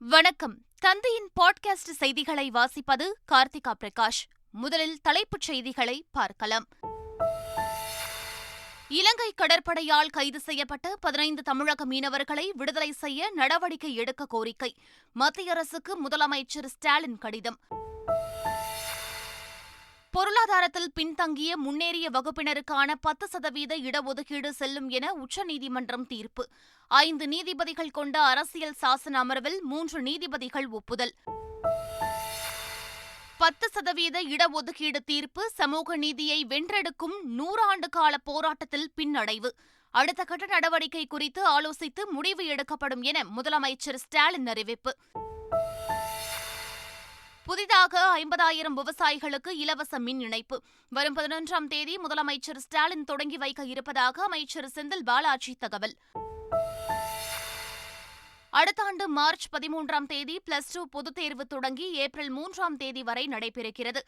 வணக்கம். தந்தையின் பாட்காஸ்ட் செய்திகளை வாசிப்பது கார்த்திகா பிரகாஷ். முதலில் தலைப்புச் செய்திகளை பார்க்கலாம். இலங்கை கடற்படையால் கைது செய்யப்பட்ட பதினைந்து தமிழக மீனவர்களை விடுதலை செய்ய நடவடிக்கை எடுக்க கோரிக்கை. மத்திய அரசுக்கு முதலமைச்சர் ஸ்டாலின் கடிதம். பொருளாதாரத்தில் பின்தங்கிய முன்னேறிய வகுப்பினருக்கான பத்து சதவீத இடஒதுக்கீடு செல்லும் என உச்சநீதிமன்றம் தீர்ப்பு. ஐந்து நீதிபதிகள் கொண்ட அரசியல் சாசன அமர்வில் மூன்று நீதிபதிகள் ஒப்புதல். பத்து சதவீத இடஒதுக்கீடு தீர்ப்பு சமூக நீதியை வென்றெடுக்கும் நூறாண்டு கால போராட்டத்தில் பின்னடைவு. அடுத்த கட்ட நடவடிக்கை குறித்து ஆலோசித்து முடிவு எடுக்கப்படும் என முதலமைச்சர் ஸ்டாலின் அறிவிப்பு. புதிதாக ஐம்பதாயிரம் விவசாயிகளுக்கு இலவச மின் இணைப்பு. வரும் பதினொன்றாம் தேதி முதலமைச்சர் ஸ்டாலின் தொடங்கி வைக்க இருப்பதாக அமைச்சர் செந்தில் பாலாஜி தகவல். அடுத்த ஆண்டு மார்ச் பதிமூன்றாம் தேதி பிளஸ் டூ பொதுத் தேர்வு தொடங்கி ஏப்ரல் மூன்றாம் தேதி வரை நடைபெறுகிறது.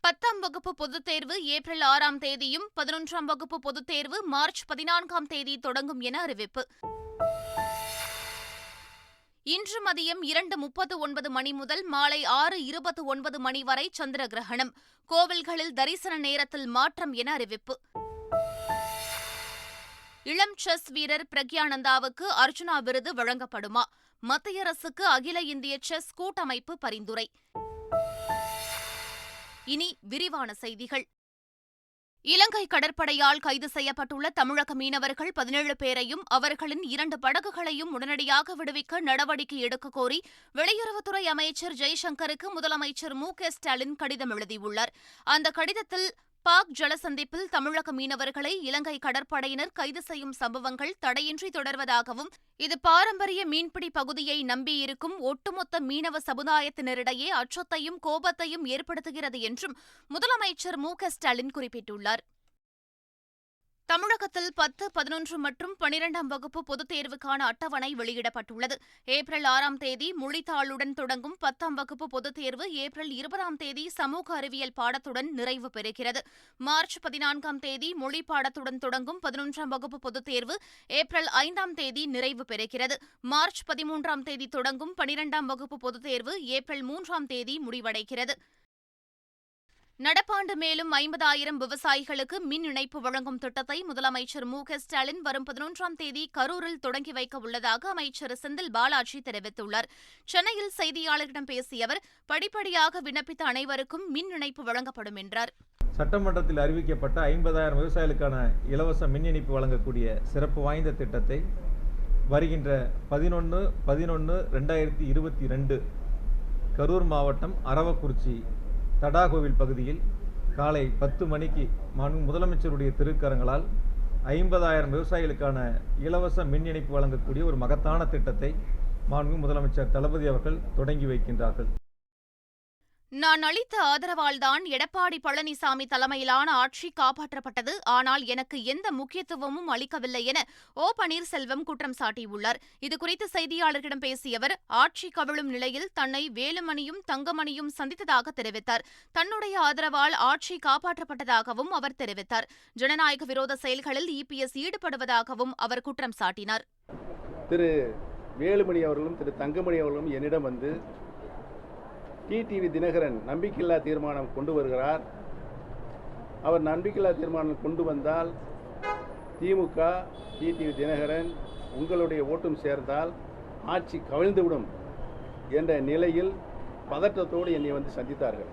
பத்தாம் வகுப்பு பொதுத் தேர்வு ஏப்ரல் ஆறாம் தேதியும் பதினொன்றாம் வகுப்பு பொதுத் தேர்வு மார்ச் பதினான்காம் தேதி தொடங்கும் என அறிவிப்பு. இன்று மதியம் இரண்டு முப்பத்து ஒன்பது மணி முதல் மாலை ஆறு இருபத்து ஒன்பது மணி வரை சந்திர கிரகணம். கோவில்களில் தரிசன நேரத்தில் மாற்றம் என அறிவிப்பு. இளம் செஸ் வீரர் பிரக்யானந்தாவுக்கு அர்ஜுனா விருது வழங்கப்படுமா? மத்திய அரசுக்கு அகில இந்திய செஸ் கூட்டமைப்பு பரிந்துரை. இனி விரிவான செய்திகள். இலங்கை கடற்படையால் கைது செய்யப்பட்டுள்ள தமிழக மீனவர்கள் பதினேழு பேரையும் அவர்களின் இரண்டு படகுகளையும் உடனடியாக விடுவிக்க நடவடிக்கை எடுக்க கோரி வெளியுறவுத்துறை அமைச்சர் ஜெய்சங்கருக்கு முதலமைச்சர் மு க ஸ்டாலின் கடிதம் எழுதியுள்ளார். அந்த கடிதத்தில் பாக் ஜலசந்திப்பில் தமிழக மீனவர்களை இலங்கை கடற்படையினர் கைது செய்யும் சம்பவங்கள் தடையின்றி தொடர்வதாகவும் இது பாரம்பரிய மீன்பிடி பகுதியை நம்பியிருக்கும் ஒட்டுமொத்த மீனவ சமுதாயத்தினரிடையே அச்சத்தையும் கோபத்தையும் ஏற்படுத்துகிறது என்றும் முதலமைச்சர் மு ஸ்டாலின் குறிப்பிட்டுள்ளார். தமிழகத்தில் பத்து பதினொன்று மற்றும் பனிரெண்டாம் வகுப்பு பொதுத் தேர்வுக்கான அட்டவணை வெளியிடப்பட்டுள்ளது. ஏப்ரல் ஆறாம் தேதி மொழித்தாளுடன் தொடங்கும் பத்தாம் வகுப்பு பொதுத் தேர்வு ஏப்ரல் இருபதாம் தேதி சமூக அறிவியல் பாடத்துடன் நிறைவு பெறுகிறது. மார்ச் பதினான்காம் தேதி மொழி பாடத்துடன் தொடங்கும் பதினொன்றாம் வகுப்பு பொதுத் தேர்வு ஏப்ரல் ஐந்தாம் தேதி நிறைவு பெறுகிறது. மார்ச் பதிமூன்றாம் தேதி தொடங்கும் பனிரெண்டாம் வகுப்பு பொதுத் தேர்வு ஏப்ரல் மூன்றாம் தேதி முடிவடைகிறது. நடப்பாண்டு மேலும் ஐம்பதாயிரம் விவசாயிகளுக்கு மின் இணைப்பு வழங்கும் திட்டத்தை முதலமைச்சர் மு க ஸ்டாலின் வரும் பதினொன்றாம் தேதி கரூரில் தொடங்கி வைக்க உள்ளதாக அமைச்சர் செந்தில் பாலாஜி தெரிவித்துள்ளார். சென்னையில் செய்தியாளர்களிடம் பேசிய அவர் படிப்படியாக விண்ணப்பித்த அனைவருக்கும் மின் இணைப்பு வழங்கப்படும் என்றார். சட்டமன்றத்தில் அறிவிக்கப்பட்ட ஐம்பதாயிரம் விவசாயிகளுக்கான இலவச மின் இணைப்பு வழங்கக்கூடிய சிறப்பு வாய்ந்த திட்டத்தை வருகின்ற பதினொன்று பதினொன்று ரெண்டாயிரத்தி இருபத்தி ரெண்டு கரூர் மாவட்டம் அரவக்குறிச்சி தடாகோவில் பகுதியில் காலை பத்து மணிக்கு முதலமைச்சருடைய திருக்கரங்களால் ஐம்பதாயிரம் விவசாயிகளுக்கான இலவச மின் இணைப்பு வழங்கக்கூடிய ஒரு மகத்தான திட்டத்தை மாண்பு முதலமைச்சர் தளபதி அவர்கள் தொடங்கி வைக்கின்றார்கள். நான் அளித்த ஆதரவால்தான் எடப்பாடி பழனிசாமி தலைமையிலான ஆட்சி காப்பாற்றப்பட்டது. ஆனால் எனக்கு எந்த முக்கியத்துவமும் அளிக்கவில்லை என ஓ பன்னீர்செல்வம் குற்றம் சாட்டியுள்ளார். இதுகுறித்து செய்தியாளர்களிடம் பேசிய அவர் ஆட்சி கவிழும் நிலையில் தன்னை வேலுமணியும் தங்கமணியும் சந்தித்ததாக தெரிவித்தார். தன்னுடைய ஆதரவால் ஆட்சி காப்பாற்றப்பட்டதாகவும் அவர் தெரிவித்தார். ஜனநாயக விரோத செயல்களில் இபிஎஸ் ஈடுபடுவதாகவும் அவர் குற்றம் சாட்டினார். திரு வேலுமணி அவர்களும் திரு தங்கமணி அவர்களும் என்னிடம் வந்து டிடிவி தினகரன் நம்பிக்கையில்லா தீர்மானம் கொண்டு வருகிறார். அவர் நம்பிக்கையில்லா தீர்மானம் கொண்டு வந்தால் திமுக டிடிவி தினகரன் உங்களுடைய ஓட்டும் சேர்ந்தால் ஆட்சி கவிழ்ந்துவிடும் என்ற நிலையில் பதற்றத்தோடு என்னை வந்து சந்தித்தார்கள்.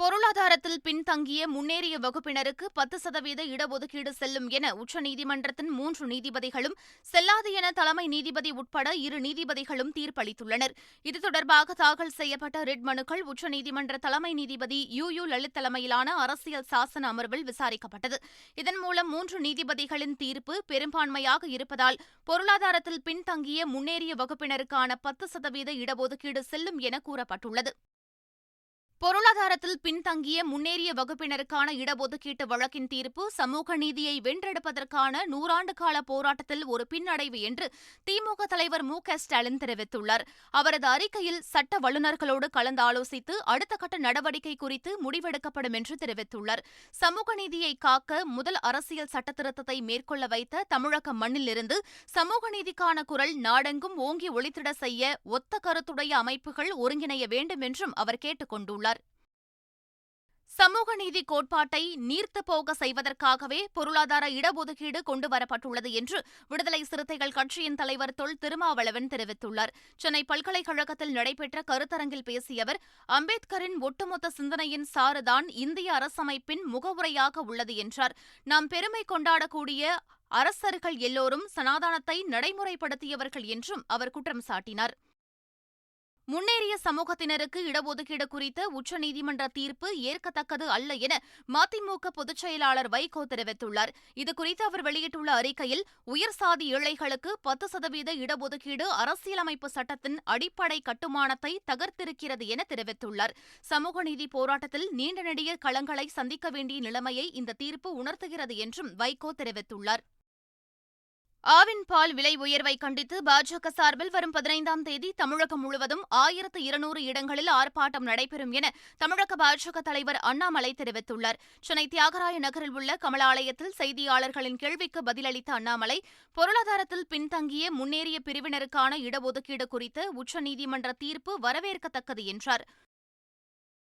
பொருளாதாரத்தில் பின்தங்கிய முன்னேறிய வகுப்பினருக்கு பத்து சதவீத இடஒதுக்கீடு செல்லும் என உச்சநீதிமன்றத்தின் மூன்று நீதிபதிகளும் செல்லாது என தலைமை நீதிபதி உட்பட இரு நீதிபதிகளும் தீர்ப்பளித்துள்ளனர். இது தொடர்பாக தாக்கல் செய்யப்பட்ட ரிட் மனுக்கள் உச்சநீதிமன்ற தலைமை நீதிபதி யு யு லலித் தலைமையிலான அரசியல் சாசன அமர்வில் விசாரிக்கப்பட்டது. இதன் மூலம் மூன்று நீதிபதிகளின் தீர்ப்பு பெரும்பான்மையாக இருப்பதால் பொருளாதாரத்தில் பின்தங்கிய முன்னேறிய வகுப்பினருக்கான பத்து சதவீத இடஒதுக்கீடு செல்லும் என கூறப்பட்டுள்ளது. பொருளாதாரத்தில் பின்தங்கிய முன்னேறிய வகுப்பினருக்கான இடஒதுக்கீட்டு வழக்கின் தீர்ப்பு சமூக நீதியை வென்றெடுப்பதற்கான நூறாண்டு கால போராட்டத்தில் ஒரு பின்னடைவு என்று திமுக தலைவர் மு க ஸ்டாலின் தெரிவித்துள்ளார். அவரது அறிக்கையில் சட்ட வல்லுநர்களோடு கலந்தாலோசித்து அடுத்த கட்ட நடவடிக்கை குறித்து முடிவெடுக்கப்படும் என்று தெரிவித்துள்ளார். சமூக நீதியை காக்க முதல் அரசியல் சட்டத்திருத்தத்தை மேற்கொள்ள வைத்த தமிழக மண்ணிலிருந்து சமூக நீதிக்கான குரல் நாடெங்கும் ஓங்கி ஒளித்திட செய்ய ஒத்த கருத்துடைய அமைப்புகள் ஒருங்கிணைய வேண்டும் என்றும் அவர் கேட்டுக் கொண்டுள்ளார் சமூக நீதி கோட்பாட்டை நீர்த்து போக செய்வதற்காகவே பொருளாதார இடஒதுக்கீடு கொண்டுவரப்பட்டுள்ளது என்று விடுதலை சிறுத்தைகள் கட்சியின் தலைவர் தொல் திருமாவளவன் தெரிவித்துள்ளார். சென்னை பல்கலைக்கழகத்தில் நடைபெற்ற கருத்தரங்கில் பேசிய அவர் அம்பேத்கரின் ஒட்டுமொத்த சிந்தனையின் சாறுதான் இந்திய அரசமைப்பின் முகவுரையாக உள்ளது என்றார். நாம் பெருமை கொண்டாடக்கூடிய அரசர்கள் எல்லோரும் சனாதானத்தை நடைமுறைப்படுத்தியவர்கள் என்றும் அவர் குற்றம் சாட்டினார். முன்னேறிய சமூகத்தினருக்கு இடஒதுக்கீடு குறித்த உச்சநீதிமன்ற தீர்ப்பு ஏற்கத்தக்கது அல்ல என மதிமுக பொதுச் செயலாளர் வைகோ தெரிவித்துள்ளார். இதுகுறித்து அவர் வெளியிட்டுள்ள அறிக்கையில் உயர்சாதி ஏழைகளுக்கு பத்து சதவீத இடஒதுக்கீடு அரசியலமைப்பு சட்டத்தின் அடிப்படை கட்டுமானத்தை தகர்த்திருக்கிறது என தெரிவித்துள்ளார். சமூக நீதி போராட்டத்தில் நீண்ட நெடிய களங்களை சந்திக்க வேண்டிய நிலைமையை இந்த தீர்ப்பு உணர்த்துகிறது என்றும் வைகோ தெரிவித்துள்ளார். ஆவின் பால் விலை உயர்வை கண்டித்து பாஜக சார்பில் வரும் பதினைந்தாம் தேதி தமிழகம் முழுவதும் ஆயிரத்து இருநூறு இடங்களில் ஆர்ப்பாட்டம் நடைபெறும் என தமிழக பாஜக தலைவர் அண்ணாமலை தெரிவித்துள்ளார். சென்னை தியாகராய நகரில் உள்ள கமலாலயத்தில் செய்தியாளர்களின் கேள்விக்கு பதிலளித்த அண்ணாமலை பொருளாதாரத்தில் பின்தங்கிய முன்னேறிய பிரிவினருக்கான இடஒதுக்கீடு குறித்த உச்சநீதிமன்ற தீர்ப்பு வரவேற்கத்தக்கது என்றார்.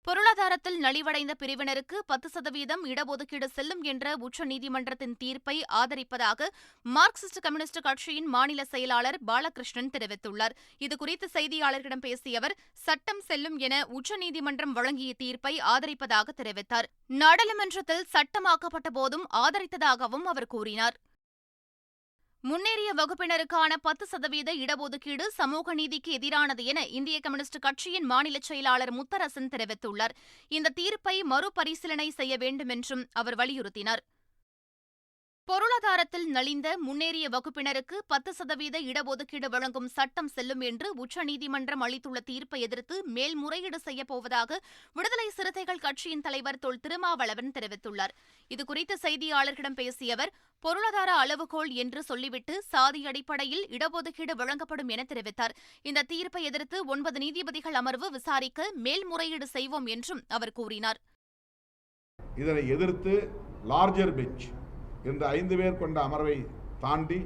பொருளாதாரத்தில் நலிவடைந்த பிரிவினருக்கு பத்து சதவீதம் இடஒதுக்கீடு செல்லும் என்ற உச்சநீதிமன்றத்தின் தீர்ப்பை ஆதரிப்பதாக மார்க்சிஸ்ட் கம்யூனிஸ்ட் கட்சியின் மாநில செயலாளர் பாலகிருஷ்ணன் தெரிவித்துள்ளார். இதுகுறித்து செய்தியாளர்களிடம் பேசிய அவர் சட்டம் செல்லும் என உச்சநீதிமன்றம் வழங்கிய தீர்ப்பை ஆதரிப்பதாக தெரிவித்தார். நாடாளுமன்றத்தில் சட்டமாக்கப்பட்ட போதும் ஆதரித்ததாகவும் அவர் கூறினார். முன்னேறிய வகுப்பினருக்கான பத்து சதவீத இடஒதுக்கீடு சமூக நீதிக்கு எதிரானது என இந்திய கம்யூனிஸ்ட் கட்சியின் மாநில செயலாளர் முத்தரசன் தெரிவித்துள்ளார். இந்த தீர்ப்பை மறுபரிசீலனை செய்ய வேண்டும் என்றும் அவர் வலியுறுத்தினார். பொருளாதாரத்தில் நலிந்த முன்னேறிய வகுப்பினருக்கு பத்து சதவீத இடஒதுக்கீடு வழங்கும் சட்டம் செல்லும் என்று உச்சநீதிமன்றம் அளித்துள்ள தீர்ப்பை எதிர்த்து மேல்முறையீடு செய்யப்போவதாக விடுதலை சிறுத்தைகள் கட்சியின் தலைவர் தொல் திருமாவளவன் தெரிவித்துள்ளார். இதுகுறித்து செய்தியாளர்களிடம் பேசிய அவர் பொருளாதார அளவுகோல் என்று சொல்லிவிட்டு சாதி அடிப்படையில் இடஒதுக்கீடு வழங்கப்படும் என தெரிவித்தார். இந்த தீர்ப்பை எதிர்த்து ஒன்பது நீதிபதிகள் அமர்வு விசாரிக்க மேல்முறையீடு செய்வோம் என்றும் அவர் கூறினார். இதனை எதிர்த்து லார்ஜர் பெஞ்ச் என்ற ஐந்து பேர் கொண்ட அமர்வை தாண்டி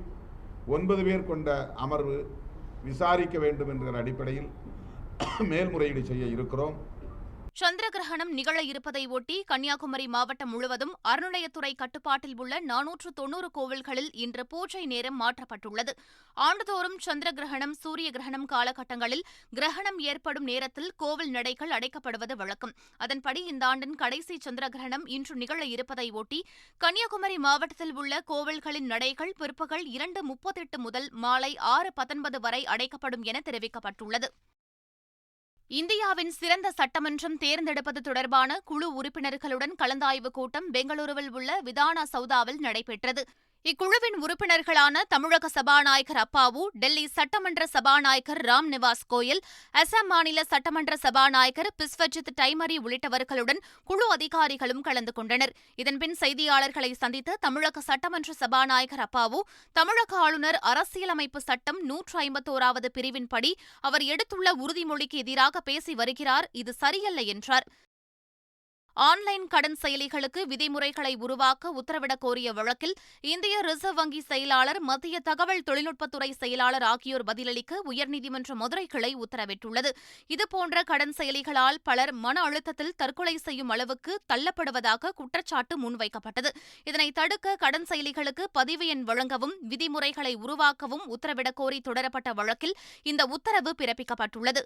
ஒன்பது பேர் கொண்ட அமர்வு விசாரிக்க வேண்டும் என்கிற அடிப்படையில் மேல்முறையீடு செய்ய இருக்கிறோம். சந்திர கிரகணம் நிகழ இருப்பதை ஒட்டி கன்னியாகுமரி மாவட்டம் முழுவதும் அறநிலையத்துறை கட்டுப்பாட்டில் உள்ள நானூற்று தொன்னூறு கோவில்களில் இன்று பூஜை நேரம் மாற்றப்பட்டுள்ளது. ஆண்டுதோறும் சந்திர கிரகணம் சூரிய கிரகணம் காலகட்டங்களில் கிரகணம் ஏற்படும் நேரத்தில் கோவில் நடைகள் அடைக்கப்படுவது வழக்கம். அதன்படி இந்த ஆண்டின் கடைசி சந்திர கிரகணம் இன்று நிகழ இருப்பதை ஒட்டி கன்னியாகுமரி மாவட்டத்தில் உள்ள கோவில்களின் நடைகள் பிற்பகல் இரண்டு முப்பத்தெட்டு முதல் மாலை ஆறு பத்தொன்பது வரை அடைக்கப்படும் என தெரிவிக்கப்பட்டுள்ளது. இந்தியாவின் சிறந்த சட்டமன்றம் தேர்ந்தெடுப்பது தொடர்பான குழு உறுப்பினர்களுடன் கலந்தாய்வு கூட்டம் பெங்களூருவில் உள்ள விதானா சௌதாவில் நடைபெற்றது. இக்குழுவின் உறுப்பினர்களான தமிழக சபாநாயகர் அப்பாவு டெல்லி சட்டமன்ற சபாநாயகர் ராம் நிவாஸ் கோயல் அசாம் மாநில சட்டமன்ற சபாநாயகர் பிஸ்வஜித் டைமரி உள்ளிட்டவர்களுடன் குழு அதிகாரிகளும் கலந்து கொண்டனர். இதன்பின் செய்தியாளர்களை சந்தித்த தமிழக சட்டமன்ற சபாநாயகர் அப்பாவு தமிழக ஆளுநர் அரசியலமைப்பு சட்டம் நூற்று ஐம்பத்தோராவது பிரிவின்படி அவர் எடுத்துள்ள உறுதிமொழிக்கு எதிராக பேசி வருகிறார் இது சரியல்ல என்றார். ஆன்லைன் கடன் செயலிகளுக்கு விதிமுறைகளை உருவாக்க உத்தரவிடக் கோரிய வழக்கில் இந்திய ரிசர்வ் வங்கி செயலாளர் மத்திய தகவல் தொழில்நுட்பத்துறை செயலாளர் ஆகியோர் பதிலளிக்க உயர்நீதிமன்ற மதுரை கிளை உத்தரவிட்டுள்ளது. இதுபோன்ற கடன் செயலிகளால் பலர் மன அழுத்தத்தில் தற்கொலை செய்யும் அளவுக்கு தள்ளப்படுவதாக குற்றச்சாட்டு முன்வைக்கப்பட்டது. இதனை தடுக்க கடன் செயலிகளுக்கு பதிவு எண் வழங்கவும் விதிமுறைகளை உருவாக்கவும் உத்தரவிடக் கோரி தொடரப்பட்ட வழக்கில் இந்த உத்தரவு பிறப்பிக்கப்பட்டுள்ளது.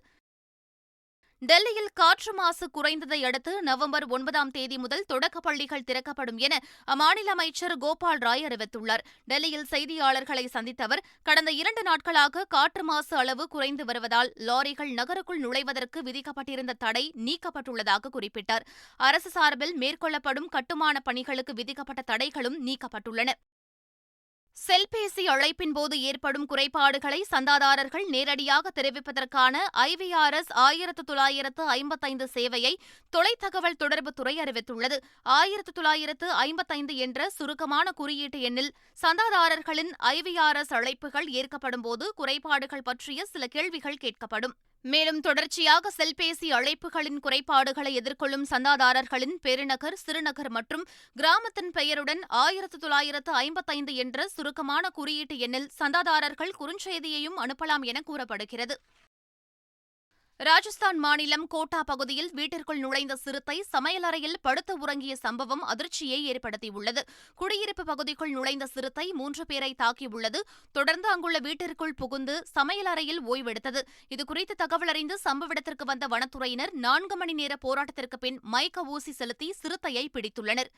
டெல்லியில் காற்று மாசு குறைந்ததை அடுத்து நவம்பர் ஒன்பதாம் தேதி முதல் தொடக்கப் பள்ளிகள் திறக்கப்படும் என அம்மாநில அமைச்சர் கோபால் ராய் அறிவித்துள்ளார். டெல்லியில் செய்தியாளர்களை சந்தித்த அவர் கடந்த இரண்டு நாட்களாக காற்று மாசு அளவு குறைந்து வருவதால் லாரிகள் நகருக்குள் நுழைவதற்கு விதிக்கப்பட்டிருந்த தடை நீக்கப்பட்டுள்ளதாக குறிப்பிட்டார். அரசு சார்பில் மேற்கொள்ளப்படும் கட்டுமான பணிகளுக்கு விதிக்கப்பட்ட தடைகளும் நீக்கப்பட்டுள்ளன. செல்பேசி அழைப்பின் போது ஏற்படும் குறைபாடுகளை சந்தாதாரர்கள் நேரடியாக தெரிவிப்பதற்கான ஐவிஆர்எஸ் ஆயிரத்து தொள்ளாயிரத்து ஐம்பத்தைந்து சேவையை தொலைத்தகவல் தொடர்புத்துறை அறிவித்துள்ளது. ஆயிரத்து தொள்ளாயிரத்து ஐம்பத்தைந்து என்ற சுருக்கமான குறியீட்டு எண்ணில் சந்தாதாரர்களின் ஐவிஆர்எஸ் அழைப்புகள் ஏற்கப்படும்போது குறைபாடுகள் பற்றிய சில கேள்விகள் கேட்கப்படும். மேலும் தொடர்ச்சியாக செல்பேசி அழைப்புகளின் குறைபாடுகளை எதிர்கொள்ளும் சந்தாதாரர்களின் பெருநகர் சிறுநகர் மற்றும் கிராமத்தின் பெயருடன் ஆயிரத்து தொள்ளாயிரத்து ஐம்பத்தைந்து என்ற சுருக்கமான குறியீட்டு எண்ணில் சந்தாதாரர்கள் குறுஞ்செய்தியையும் அனுப்பலாம் என கூறப்படுகிறது. ராஜஸ்தான் மாநிலம் கோட்டா பகுதியில் வீட்டிற்குள் நுழைந்த சிறுத்தை சமையலறையில் படுத்து உறங்கிய சம்பவம் அதிர்ச்சியை ஏற்படுத்தியுள்ளது. குடியிருப்பு பகுதிக்குள் நுழைந்த சிறுத்தை மூன்று பேரை தாக்கியுள்ளது. தொடர்ந்து அங்குள்ள வீட்டிற்குள் புகுந்து சமையலறையில் ஓய்வெடுத்தது. இதுகுறித்து தகவல் அறிந்து சம்பவ இடத்திற்கு வந்த வனத்துறையினர் நான்கு மணி நேர போராட்டத்திற்கு பின் மயக்க ஊசி செலுத்தி சிறுத்தையை பிடித்துள்ளனர்.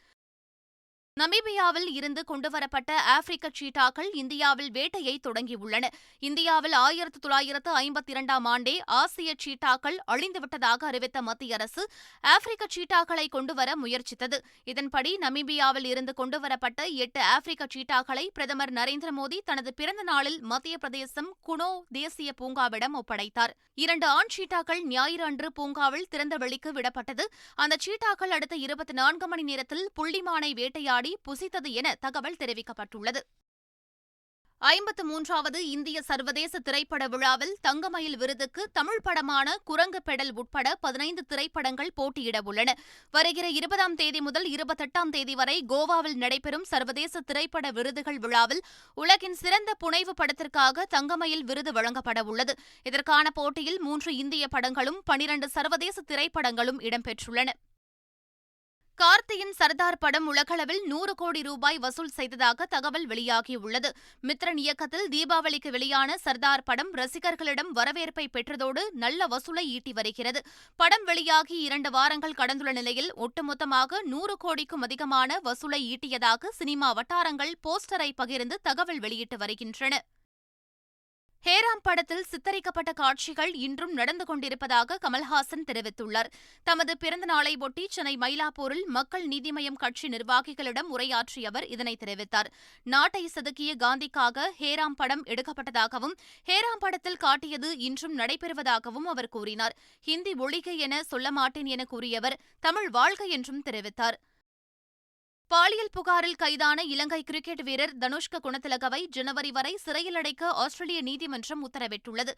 நமீபியாவில் இருந்து கொண்டுவரப்பட்ட ஆப்பிரிக்க சீட்டாக்கள் இந்தியாவில் வேட்டையை தொடங்கியுள்ளன. இந்தியாவில் ஆயிரத்து தொள்ளாயிரத்து ஐம்பத்தி இரண்டாம் ஆண்டே ஆசிய சீட்டாக்கள் அழிந்துவிட்டதாக அறிவித்த மத்திய அரசு ஆப்பிரிக்க சீட்டாக்களை கொண்டுவர முயற்சித்தது. இதன்படி நமீபியாவில் இருந்து கொண்டுவரப்பட்ட எட்டு ஆப்பிரிக்க சீட்டாக்களை பிரதமர் நரேந்திர மோடி தனது பிறந்த நாளில் மத்திய பிரதேசம் குனோ தேசிய பூங்காவிடம் ஒப்படைத்தார். இரண்டு ஆண் சீட்டாக்கள் ஞாயிறு அன்று பூங்காவில் திறந்த வெளிக்கு விடப்பட்டது. அந்த சீட்டாக்கள் அடுத்த இருபத்தி நான்கு மணி நேரத்தில் புள்ளிமானை வேட்டையாடி புசித்தது என தகவல் தெரிவிக்கப்பட்டுள்ளது. ஐம்பத்து மூன்றாவது இந்திய சர்வதேச திரைப்பட விழாவில் தங்கமயில் விருதுக்கு தமிழ் படமான குரங்கு பெடல் உட்பட பதினைந்து திரைப்படங்கள் போட்டியிட உள்ளன. வருகிற இருபதாம் தேதி முதல் இருபத்தெட்டாம் தேதி வரை கோவாவில் நடைபெறும் சர்வதேச திரைப்பட விருதுகள் விழாவில் உலகின் சிறந்த புனைவு படத்திற்காக தங்கமயில் விருது வழங்கப்பட உள்ளது. இதற்கான போட்டியில் மூன்று இந்திய படங்களும் பனிரண்டு சர்வதேச திரைப்படங்களும் இடம்பெற்றுள்ளன. கார்த்தியின் சர்தார் படம் உலகளவில் நூறு கோடி ரூபாய் வசூல் செய்ததாக தகவல் வெளியாகியுள்ளது. மித்ரன் இயக்கத்தில் தீபாவளிக்கு வெளியான சர்தார் படம் ரசிகர்களிடம் வரவேற்பை பெற்றதோடு நல்ல வசூலை ஈட்டி வருகிறது. படம் வெளியாகி இரண்டு வாரங்கள் கடந்துள்ள நிலையில் ஒட்டுமொத்தமாக நூறு கோடிக்கும் அதிகமான வசூலை ஈட்டியதாக சினிமா வட்டாரங்கள் போஸ்டரை பகிர்ந்து தகவல் வெளியிட்டு வருகின்றன. ஹேராம் படத்தில் சித்தரிக்கப்பட்ட காட்சிகள் இன்றும் நடந்து கொண்டிருப்பதாக கமல்ஹாசன் தெரிவித்துள்ளார். தமது பிறந்த நாளை ஒட்டி சென்னை மயிலாப்பூரில் மக்கள் நீதிமயம் கட்சி நிர்வாகிகளிடம் உரையாற்றிய அவர் இதனை தெரிவித்தார். நாட்டை செதுக்கிய காந்திக்காக ஹேராம் படம் எடுக்கப்பட்டதாகவும் ஹேராம் படத்தில் காட்டியது இன்றும் நடைபெறுவதாகவும் அவர் கூறினார். ஹிந்தி ஒழிக என சொல்ல மாட்டேன் என கூறியவர் தமிழ் வாழ்க என்றும் தெரிவித்தார். பாலியல் புகாரில் கைதான இலங்கை கிரிக்கெட் வீரர் தனுஷ்க குணத்திலகவை ஜனவரி வரை சிறையில் அடைக்க ஆஸ்திரேலிய நீதிமன்றம் உத்தரவிட்டுள்ளது.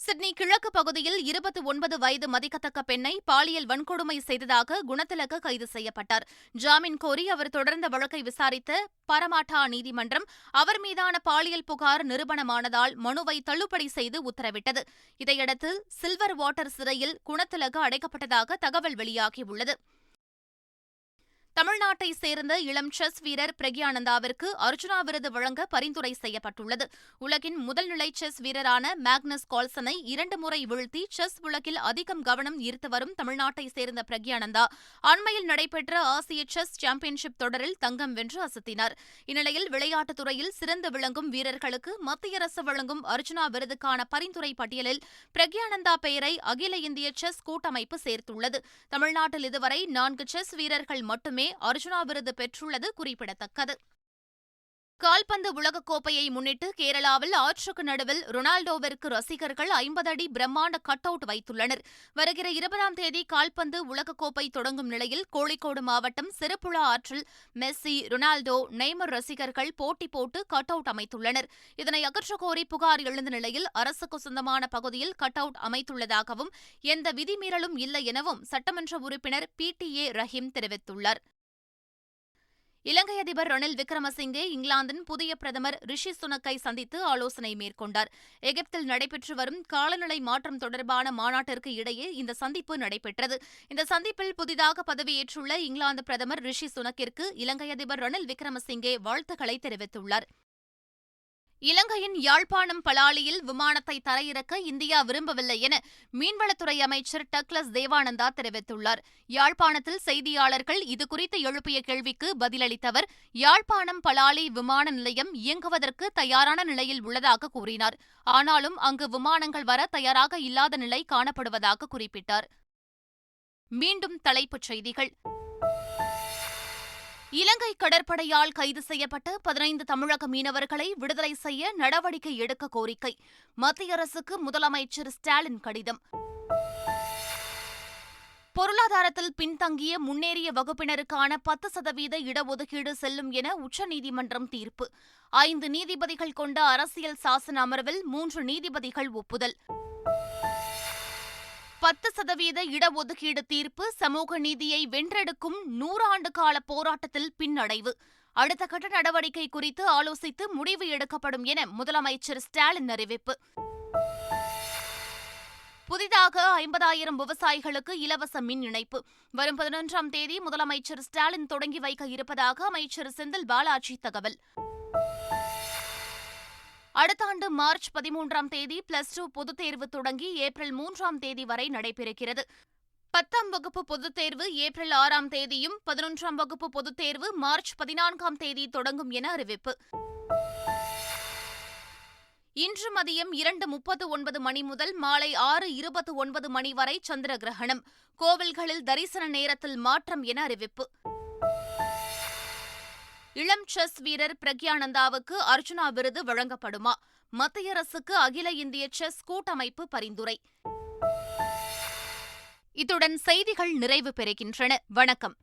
சிட்னி கிழக்கு பகுதியில் இருபத்தி ஒன்பது வயது மதிக்கத்தக்க பெண்ணை பாலியல் வன்கொடுமை செய்ததாக குணத்திலக கைது செய்யப்பட்டார். ஜாமீன் கோரி அவர் தொடர்ந்த வழக்கை விசாரித்த பரமாட்டா நீதிமன்றம் அவர் மீதான பாலியல் புகார் நிரூபணமானதால் மனுவை தள்ளுபடி செய்து உத்தரவிட்டது. இதையடுத்து சில்வர் வாட்டர் சிறையில் குணத்திலக அடைக்கப்பட்டதாக தகவல் வெளியாகியுள்ளது. தமிழ்நாட்டை சேர்ந்த இளம் செஸ் வீரர் பிரக்யானந்தாவிற்கு அர்ஜுனா விருது வழங்க பரிந்துரை செய்யப்பட்டுள்ளது. உலகின் முதல்நிலை செஸ் வீரரான மேக்னஸ் கால்சனை இரண்டு முறை வீழ்த்தி செஸ் உலகில் அதிகம் கவனம் ஈர்த்து வரும் தமிழ்நாட்டை சேர்ந்த பிரக்யானந்தா அண்மையில் நடைபெற்ற ஆசிய செஸ் சாம்பியன்ஷிப் தொடரில் தங்கம் வென்று அசத்தினார். இந்நிலையில் விளையாட்டுத் துறையில் சிறந்து விளங்கும் வீரர்களுக்கு மத்திய அரசு வழங்கும் அர்ஜுனா விருதுக்கான பரிந்துரை பட்டியலில் பிரக்யானந்தா பெயரை அகில இந்திய செஸ் கூட்டமைப்பு சேர்த்துள்ளது. தமிழ்நாட்டில் இதுவரை நான்கு செஸ் வீரர்கள் மட்டுமே மட்டுமே அர்ஜுனா விருது பெற்றுள்ளது குறிப்பிடத்தக்கது. கால்பந்து உலகக்கோப்பையை முன்னிட்டு கேரளாவில் ஆற்றுக்கு நடுவில் ரொனால்டோவிற்கு ரசிகர்கள் ஐம்பது அடி பிரம்மாண்ட கட் அவுட் வைத்துள்ளனர். வருகிற இருபதாம் தேதி கால்பந்து உலகக்கோப்பை தொடங்கும் நிலையில் கோழிக்கோடு மாவட்டம் சிறுப்புழா ஆற்றில் மெஸ்ஸி ரொனால்டோ நெய்மர் ரசிகர்கள் போட்டி போட்டு கட் அவுட் அமைத்துள்ளனர். இதனை அகற்ற கோரி புகார் எழுந்த நிலையில் அரசுக்கு சொந்தமான பகுதியில் கட் அவுட் அமைத்துள்ளதாகவும் எந்த விதிமீறலும் இல்லை எனவும் சட்டமன்ற உறுப்பினர் பி டி ஏ ரஹீம் தெரிவித்துள்ளார். இலங்கை அதிபர் ரணில் விக்ரமசிங்கே இங்கிலாந்தின் புதிய பிரதமர் ரிஷி சுனக்கை சந்தித்து ஆலோசனை மேற்கொண்டார். எகிப்தில் நடைபெற்று வரும் காலநிலை மாற்றம் தொடர்பான மாநாட்டிற்கு இடையே இந்த சந்திப்பு நடைபெற்றது. இந்த சந்திப்பில் புதிதாக பதவியேற்றுள்ள இங்கிலாந்து பிரதமர் ரிஷி சுனக்கிற்கு இலங்கை அதிபர் ரணில் விக்ரமசிங்கே வாழ்த்துக்களை தெரிவித்துள்ளார். இலங்கையின் யாழ்ப்பாணம் பலாலியில் விமானத்தை தரையிறக்க இந்தியா விரும்பவில்லை என மீன்வளத்துறை அமைச்சர் டக்ளஸ் தேவானந்தா தெரிவித்துள்ளார். யாழ்ப்பாணத்தில் செய்தியாளர்கள் இதுகுறித்து எழுப்பிய கேள்விக்கு பதிலளித்தவர் யாழ்ப்பாணம் பலாலி விமான நிலையம் இயங்குவதற்கு தயாரான நிலையில் உள்ளதாக கூறினார். ஆனாலும் அங்கு விமானங்கள் வர தயாராக இல்லாத நிலை காணப்படுவதாக குறிப்பிட்டார். மீண்டும் தலைப்புச் செய்திகள். இலங்கை கடற்படையால் கைது செய்யப்பட்ட பதினைந்து தமிழக மீனவர்களை விடுதலை செய்ய நடவடிக்கை எடுக்க கோரிக்கை. மத்திய அரசுக்கு முதலமைச்சர் ஸ்டாலின் கடிதம். பொருளாதாரத்தில் பின்தங்கிய முன்னேறிய வகுப்பினருக்கான பத்து சதவீத இடஒதுக்கீடு செல்லும் என உச்சநீதிமன்றம் தீர்ப்பு. ஐந்து நீதிபதிகள் கொண்ட அரசியல் சாசன அமர்வில் மூன்று நீதிபதிகள் ஒப்புதல். பத்து சதவீத இடஒதுக்கீடு தீர்ப்பு சமூக நீதியை வென்றெடுக்கும் நூறாண்டு கால போராட்டத்தில் பின்னடைவு. அடுத்த கட்ட நடவடிக்கை குறித்து ஆலோசித்து முடிவு எடுக்கப்படும் என முதலமைச்சர் ஸ்டாலின் அறிவிப்பு. புதிதாக ஐம்பதாயிரம் விவசாயிகளுக்கு இலவச மின் இணைப்பு. வரும் பதினொன்றாம் தேதி முதலமைச்சர் ஸ்டாலின் தொடங்கி வைக்க இருப்பதாக அமைச்சர் செந்தில் பாலாஜி தகவல். அடுத்த ஆண்டு மார்ச் பதிமூன்றாம் தேதி பிளஸ் டூ பொதுத் தேர்வு தொடங்கி ஏப்ரல் மூன்றாம் தேதி வரை நடைபெறுகிறது. பத்தாம் வகுப்பு பொதுத் தேர்வு ஏப்ரல் ஆறாம் தேதியும் பதினொன்றாம் வகுப்பு பொதுத் தேர்வு மார்ச் பதினான்காம் தேதி தொடங்கும் என அறிவிப்பு. இன்று மதியம் இரண்டு முப்பத்து ஒன்பது மணி முதல் மாலை ஆறு இருபத்து ஒன்பது மணி வரை சந்திர கிரகணம் கோவில்களில் தரிசன நேரத்தில் மாற்றம் என அறிவிப்பு. இளம் செஸ் வீரர் பிரக்யானந்தாவுக்கு அர்ஜுனா விருது வழங்கப்படுமா? மத்திய அரசுக்கு அகில இந்திய செஸ் கூட்டமைப்பு பரிந்துரை. இத்துடன் செய்திகள் நிறைவு பெறுகின்றன. வணக்கம்.